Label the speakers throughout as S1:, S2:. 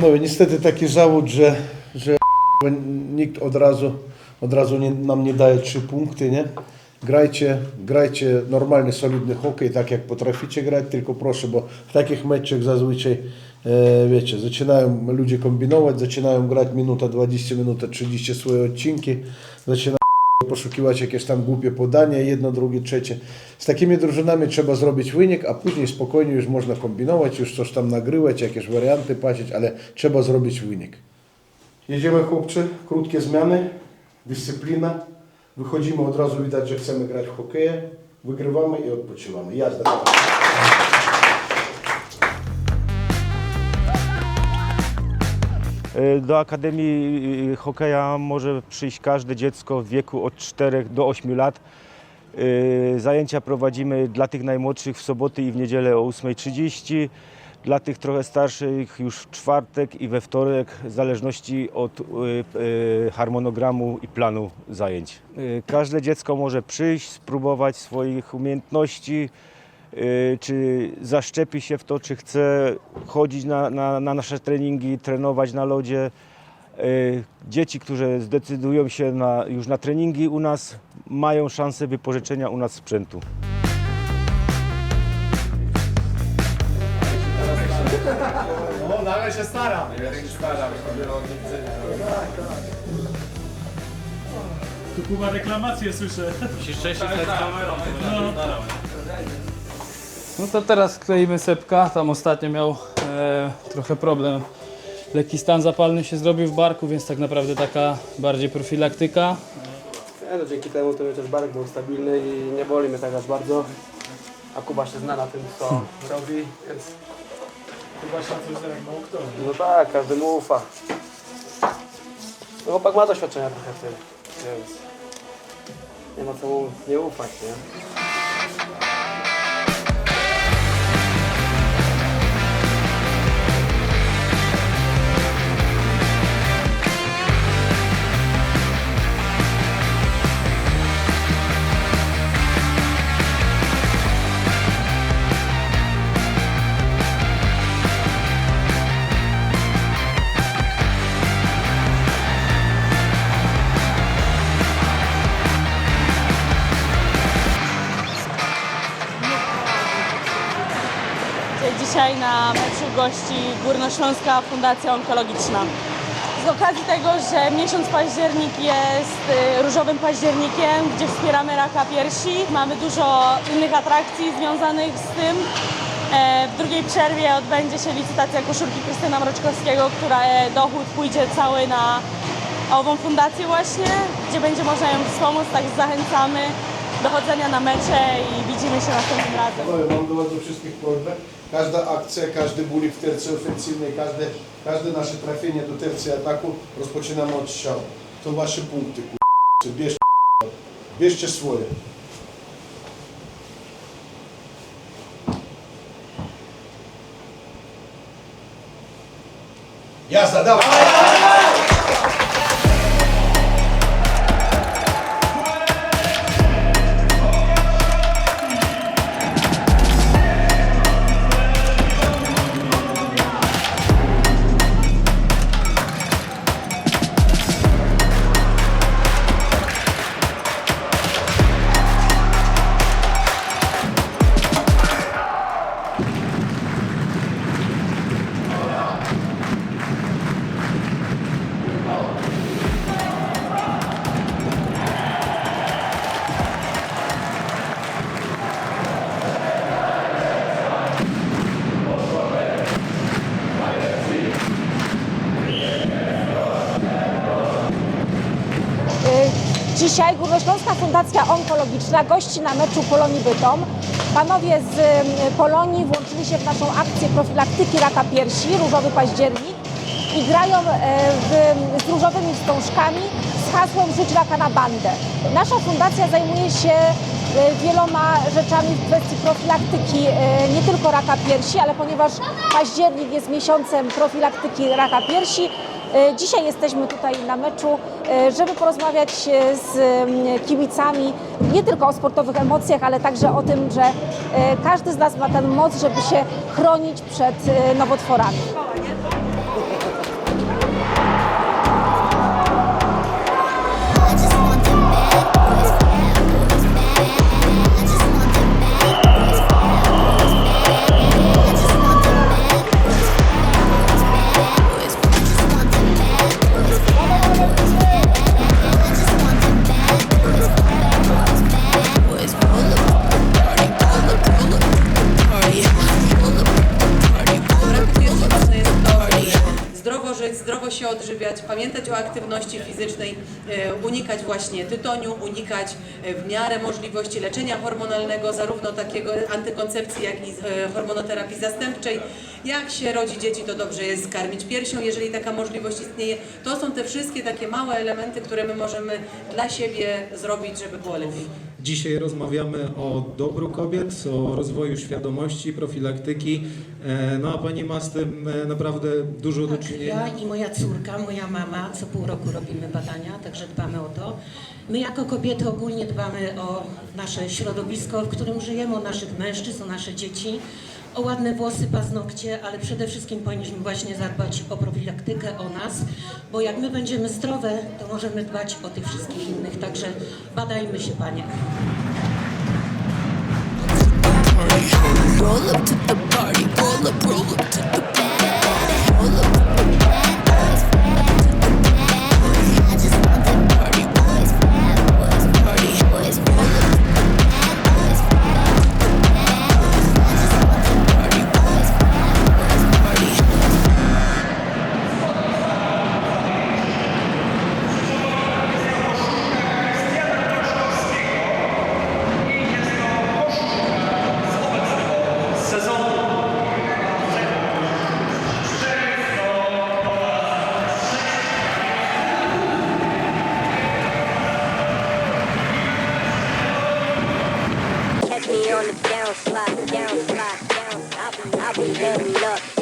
S1: Panowie, niestety taki zawód, że, że nikt od razu, od razu nie, nam nie daje trzy punkty, nie? Grajcie, grajcie normalny, solidny hokej, tak jak potraficie grać, tylko proszę, bo w takich meczach zazwyczaj, e, wiecie, zaczynają ludzie kombinować, zaczynają grać minuta 20, minuta 30 swoje odcinki, zaczynają poszukiwać jakieś tam głupie podania, jedno, drugie, trzecie. Z takimi drużynami trzeba zrobić wynik, a później spokojnie już można kombinować, już coś tam nagrywać, jakieś warianty patrzeć, ale trzeba zrobić wynik. Jedziemy chłopcy, krótkie zmiany, dyscyplina. Wychodzimy od razu, widać, że chcemy grać w hokeję. Wygrywamy i odpoczywamy. Jazda.
S2: Do Akademii y, Hokeja może przyjść każde dziecko w wieku od 4 do 8 lat. E, Zajęcia prowadzimy dla tych najmłodszych w soboty i w niedzielę o 8.30. Dla tych trochę starszych już w czwartek i we wtorek, w zależności od harmonogramu i planu zajęć. Każde dziecko może przyjść, spróbować swoich umiejętności, czy zaszczepi się w to, czy chce chodzić na, na, na nasze treningi, trenować na lodzie. Y, Dzieci, które zdecydują się na, już na treningi u nas, mają szansę wypożyczenia u nas sprzętu.
S3: No ale się staram. Ja się staram.
S4: Tu Kuba reklamację słyszę.
S3: Musisz częściej stać kamerą.
S5: No to teraz kleimy sepka. Tam ostatnio miał e, trochę problem. Lekki stan zapalny się zrobił w barku, więc tak naprawdę taka bardziej profilaktyka.
S6: Nie, no, dzięki temu to też barek był stabilny i nie boli mnie tak aż bardzo. A Kuba się zna na tym, co robi, więc
S4: Chyba się coś tak mało kto.
S6: no tak, każdy mu ufa. No chłopak ma doświadczenia trochę w tym, więc nie ma co mu nie ufać, nie?
S7: Gości Górnośląska Fundacja Onkologiczna. Z okazji tego, że miesiąc październik jest y, różowym październikiem, gdzie wspieramy raka piersi, mamy dużo innych atrakcji związanych z tym. E, W drugiej przerwie odbędzie się licytacja koszulki Krystyna Mroczkowskiego, która e, dochód pójdzie cały na ową fundację właśnie, gdzie będzie można ją wspomóc, tak zachęcamy do chodzenia na mecze i widzimy się następnym razem.
S1: Panowie, mam do Was wszystkich prośbę. Każda akcja, każdy bulik w tercji ofensywnej, każde, każde nasze trafienie do tercji ataku rozpoczynamy od strzału. To Wasze punkty, k***. Bierzcie, bierzcie swoje. Jazda, dawaj!
S8: Dzisiaj Górnośląska Fundacja Onkologiczna gości na meczu Polonii Bytom. Panowie z Polonii włączyli się w naszą akcję profilaktyki raka piersi, różowy październik i grają e, w, z różowymi wstążkami z hasłem Rzuć raka na bandę. Nasza fundacja zajmuje się e, wieloma rzeczami w kwestii profilaktyki e, nie tylko raka piersi, ale ponieważ październik jest miesiącem profilaktyki raka piersi, Dzisiaj jesteśmy tutaj na meczu, e, żeby porozmawiać e, z mm, kibicami nie tylko o sportowych emocjach, ale także o tym, że e, każdy z nas ma tę moc, żeby się chronić przed e, nowotworami.
S9: Pamiętać o aktywności fizycznej, e, unikać właśnie tytoniu, unikać e, w miarę możliwości leczenia hormonalnego, zarówno takiego antykoncepcji, jak i e, hormonoterapii zastępczej. Jak się rodzi dzieci, to dobrze jest karmić piersią, jeżeli taka możliwość istnieje. To są te wszystkie takie małe elementy, które my możemy dla siebie zrobić, żeby było lepiej.
S10: Dzisiaj rozmawiamy o dobru kobiet, o rozwoju świadomości, profilaktyki. E, No a pani ma z tym e, naprawdę dużo do
S11: Tak,
S10: czynienia.
S11: ja i moja córka, moja mama, co pół roku robimy badania, także dbamy o to. My jako kobiety ogólnie dbamy o nasze środowisko, w którym żyjemy, o naszych mężczyzn, o nasze dzieci, o ładne włosy, paznokcie, ale przede wszystkim powinniśmy właśnie zadbać o profilaktykę, o nas, bo jak my będziemy zdrowe, to możemy dbać o tych wszystkich innych, także badajmy się, panie.
S12: Roll up to the party, roll up, roll up to the.
S1: look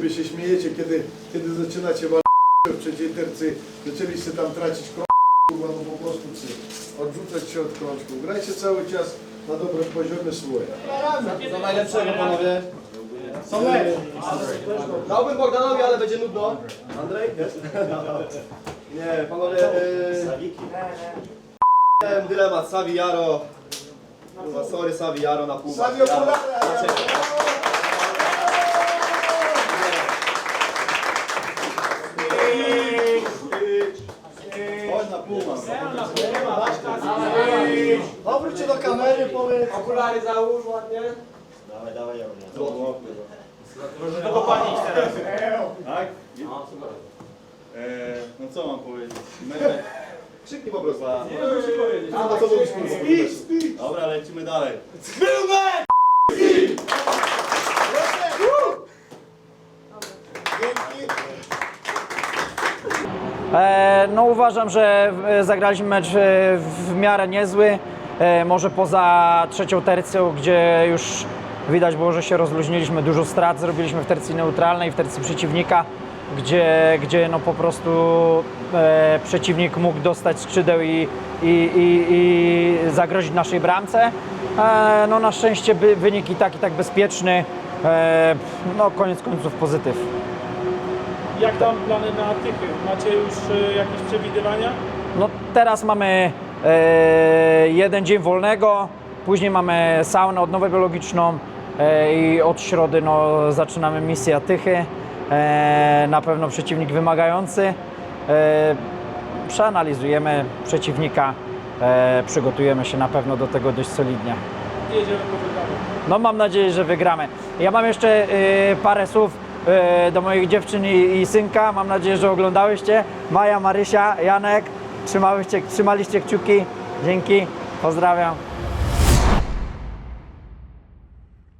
S1: siebie się śmiejecie, kiedy, kiedy zaczynacie walczyć w trzeciej tercy, zaczęliście tam tracić kurwa, no po prostu psy. odrzucać się od krążków. Grajcie cały czas na dobrym poziomie swoje.
S3: Do najlepszego panowie. Są lepsi. Dałbym Bogdanowi, ale będzie nudno. Andrzej? Nie, panowie. Yy, dylemat Savi Jaro. Kurwa, sorry Savi Jaro na pół. Chodź na pół. Obróć się do kamery, powiedz. Okulary załóż ładnie. Dawaj, dawaj, ja Proszę to popalić teraz. Tak? No, super. no co mam powiedzieć? My... Krzyknij po prostu. Nie, muszę powiedzieć. A, co mówisz? Speech, speech. Dobra, lecimy dalej. Był mecz!
S6: E, no uważam, że e, zagraliśmy mecz e, w miarę niezły. E, może poza trzecią tercją, gdzie już widać było, że się rozluźniliśmy, dużo strat zrobiliśmy w tercji neutralnej, w tercji przeciwnika, gdzie, gdzie no po prostu e, przeciwnik mógł dostać skrzydeł i, i, i, i zagrozić naszej bramce. E, no na szczęście by, wynik i tak i tak bezpieczny. e, no koniec końców pozytyw.
S4: Jak tam plany na tychy? Macie już e, jakieś przewidywania?
S6: No teraz mamy jeden dzień wolnego, później mamy saunę, odnowę biologiczną e, i od środy no, zaczynamy misję Tychy. E, na pewno przeciwnik wymagający. Przeanalizujemy przeciwnika, przygotujemy się na pewno do tego dość solidnie. No mam nadzieję, że wygramy. Ja mam jeszcze parę słów do moich dziewczyn i synka. Mam nadzieję, że oglądałyście. Maja, Marysia, Janek, trzymaliście kciuki. Dzięki, pozdrawiam.